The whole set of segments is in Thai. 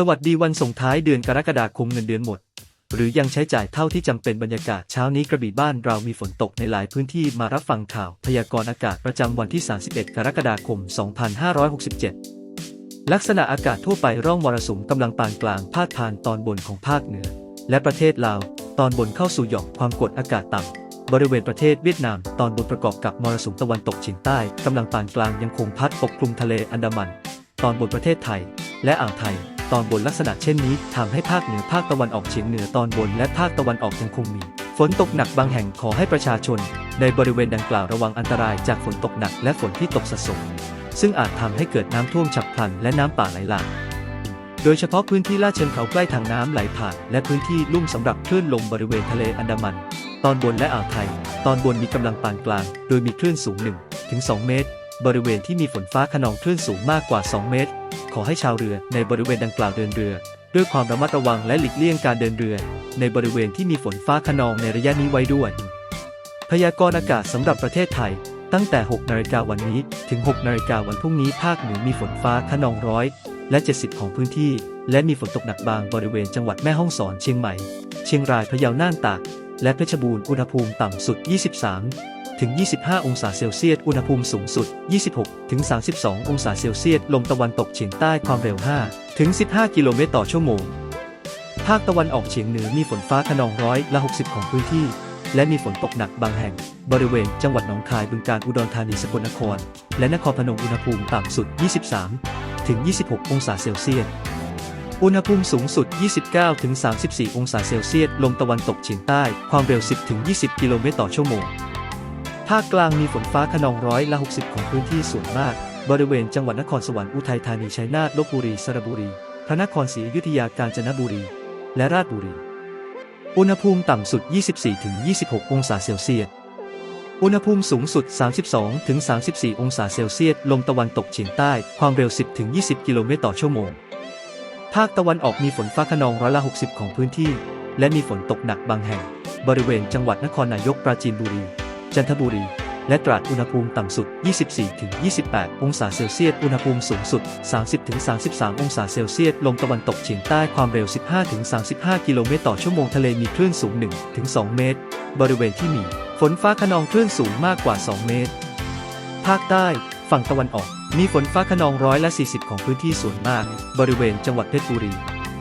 สวัสดีวันส่งท้ายเดือนกรกฎาคมเงินเดือนหมด หรือยังใช้จ่ายเท่าที่จำเป็นบรรยากาศเช้านี้กระบี่บ้านเรามีฝนตกในหลายพื้นที่มารับฟังข่าวพยากรณ์อากาศประจำวันที่ 31 กรกฎาคม 2567 ลักษณะอากาศทั่วไปร่องมรสุมกำลังปานกลางพาดผ่านตอนบนของภาคเหนือ และประเทศลาว ตอนบนเข้าสู่หย่อมความกดอากาศต่ำบริเวณประเทศเวียดนาม ตอนบนประกอบกับมรสุมตะวันตกเฉียงใต้กำลังปานกลางยังคงพัดปกคลุมทะเลอันดามัน ตอนบนประเทศไทย และอ่าวไทย ตอนบนลักษณะเช่นนี้ทำให้ภาคเหนือภาคตะวันออกเฉียงเหนือตอนบนและภาคตะวันออกยังคงมี ฝนตกหนักบางแห่งขอให้ประชาชน ในบริเวณดังกล่าวระวังอันตรายจากฝนตกหนักและฝนที่ตกสะสม ซึ่งอาจทำให้เกิดน้ำท่วมฉับพลันและน้ำป่าไหลหลากโดยเฉพาะพื้นที่ลาดเชิงเขาใกล้ทางน้ำไหลผ่าน และพื้นที่ลุ่มสำหรับคลื่นลมบริเวณทะเลอันดามัน ตอนบนและอ่าวไทย ตอนบนมีกำลังปานกลาง โดยมีคลื่นสูง1ถึง2เมตร บริเวณที่มีฝนฟ้าขนองคลื่นสูงมากกว่า 2 เมตร ขอให้ชาวเรือในบริเวณดังกล่าวเดินเรือ ด้วยความระมัดระวังและหลีกเลี่ยงการเดินเรือ ในบริเวณที่มีฝนฟ้าขนองในระยะนี้ไว้ด้วย พยากรณ์อากาศสำหรับประเทศไทย ตั้งแต่ 6 นาฬิกาวันนี้ ถึง 6 นาฬิกาวันพรุ่งนี้ภาคเหนือมีฝนฟ้าขนองร้อยและ 70 ของพื้นที่ และมีฝนตกหนักบางบริเวณจังหวัดแม่ฮ่องสอนเชียงใหม่ เชียงรายพะเยาน่านตาก และเพชรบูรณ์อุณหภูมิต่ำสุด 23 ถึง 25 องศาเซลเซียส อุณหภูมิสูงสุด 26 ถึง 32 องศาเซลเซียส ลมตะวันตกเฉียงใต้ความเร็ว 5 ถึง 15 กิโลเมตรต่อชั่วโมง ภาคตะวันออกเฉียงเหนือมีฝนฟ้าขนองร้อยละ 60 ของพื้นที่ และมีฝนตกหนักบางแห่ง บริเวณจังหวัดหนองคาย บึงกาฬอุดรธานี สกลนคร และนครพนม อุณหภูมิต่ำสุด 23 ถึง 26 องศาเซลเซียสอุณหภูมิสูงสุด 29ถึง34 องศาเซลเซียส ลมตะวันตกเฉียงใต้ ความเร็ว 10ถึง20 กิโลเมตรต่อชั่วโมง ภาคกลางมีฝนฟ้าขนองร้อยละ60 ของพื้นที่ส่วนมาก บริเวณจังหวัดนครสวรรค์อุทัยธานีชัยนาทลบบุรีสระบุรี พระนครศรีอยุธยากาญจนบุรี และราชบุรี อุณหภูมิต่ำสุด 24ถึง26 องศาเซลเซียส อุณหภูมิสูงสุด 32ถึง34 องศาเซลเซียส ลมตะวันตกเฉียงใต้ ความเร็ว 10ถึง20 กิโลเมตรต่อชั่วโมง ภาคตะวันออกมีฝนฟ้าขนองร้อยละ60 ของพื้นที่ และมีฝนตกหนักบางแห่ง บริเวณจังหวัดนครนายกปราจีนบุรี จันทบุรี และตราดอุณหภูมิต่ำสุด 24ถึง28 องศาเซลเซียส อุณหภูมิสูงสุด 30ถึง33 องศาเซลเซียส ลมตะวันตกเฉียงใต้ความเร็ว 15ถึง35 กิโลเมตรต่อชั่วโมง ทะเลมีคลื่นสูง1ถึง2เมตร บริเวณที่มี ฝนฟ้าขนองคลื่นสูงมากกว่า 2 เมตร ภาคใต้ ฝั่งตะวันออก มีฝนฟ้าขนองร้อยละ 40 ของพื้นที่ส่วนมาก บริเวณจังหวัดเพชรบุรี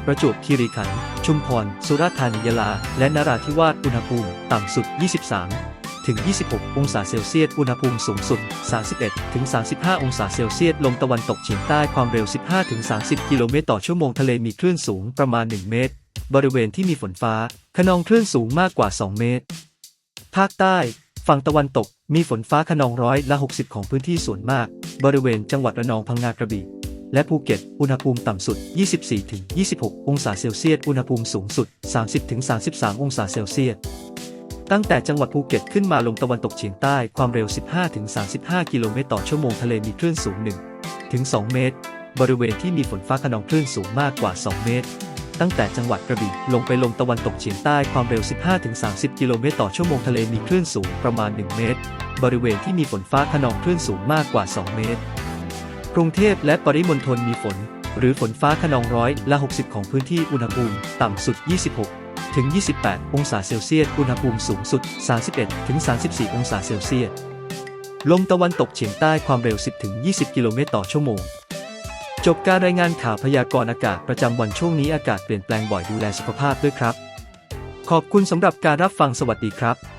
ประจวบคีรีขันธ์ ชุมพร สุราษฎร์ธานี ยะลา และนราธิวาส อุณหภูมิ ต่ำสุด 23 ถึง 26 องศาเซลเซียส อุณหภูมิสูงสุด 31 ถึง 35 องศาเซลเซียส ลมตะวันตกเฉียงใต้ความเร็ว 15 ถึง 30 กิโลเมตรต่อชั่วโมงทะเลมีคลื่นสูงประมาณ 1 เมตร บริเวณที่มีฝนฟ้าขนองคลื่นสูงมากกว่า 2 เมตร ภาคใต้ ฝั่งตะวันตก มีฝนฟ้าขนองร้อยละ 60 ของพื้นที่ส่วนมาก บริเวณจังหวัดระนองพังงากระบี่และภูเก็ต อุณหภูมิต่ำสุด 24ถึง26 องศาเซลเซียส อุณหภูมิสูงสุด 30ถึง33 องศาเซลเซียส ตั้งแต่จังหวัดภูเก็ตขึ้นมาลงตะวันตกเฉียงใต้ความเร็ว 15ถึง35 กิโลเมตรต่อชั่วโมงทะเลมีคลื่นสูง1ถึง2เมตร บริเวณที่มีฝนฟ้าขนองคลื่นสูงมากกว่า 2 เมตร ตั้งแต่จังหวัดกระบี่ลงไปลมตะวันตกเฉียงใต้ความเร็ว 15-30 กิโลเมตรต่อชั่วโมงทะเลมีคลื่นสูงประมาณ 1 เมตร บริเวณที่มีฝนฟ้าขนองคลื่นสูงมากกว่า 2 เมตร กรุงเทพและปริมณฑลมีฝน หรือฝนฟ้าขนองร้อยละ 60 ของพื้นที่อุณหภูมิ ต่ำสุด 26 ถึง 28 องศาเซลเซียส อุณหภูมิสูงสุด 31 ถึง 34 องศาเซลเซียส ลมตะวันตกเฉียงใต้ความเร็ว 10 ถึง 20 กิโลเมตรต่อชั่วโมง จบการรายงานข่าวพยากรณ์อากาศประจำวันช่วงนี้อากาศเปลี่ยนแปลงบ่อยดูแลสุขภาพด้วยครับ ขอบคุณสำหรับการรับฟังสวัสดีครับ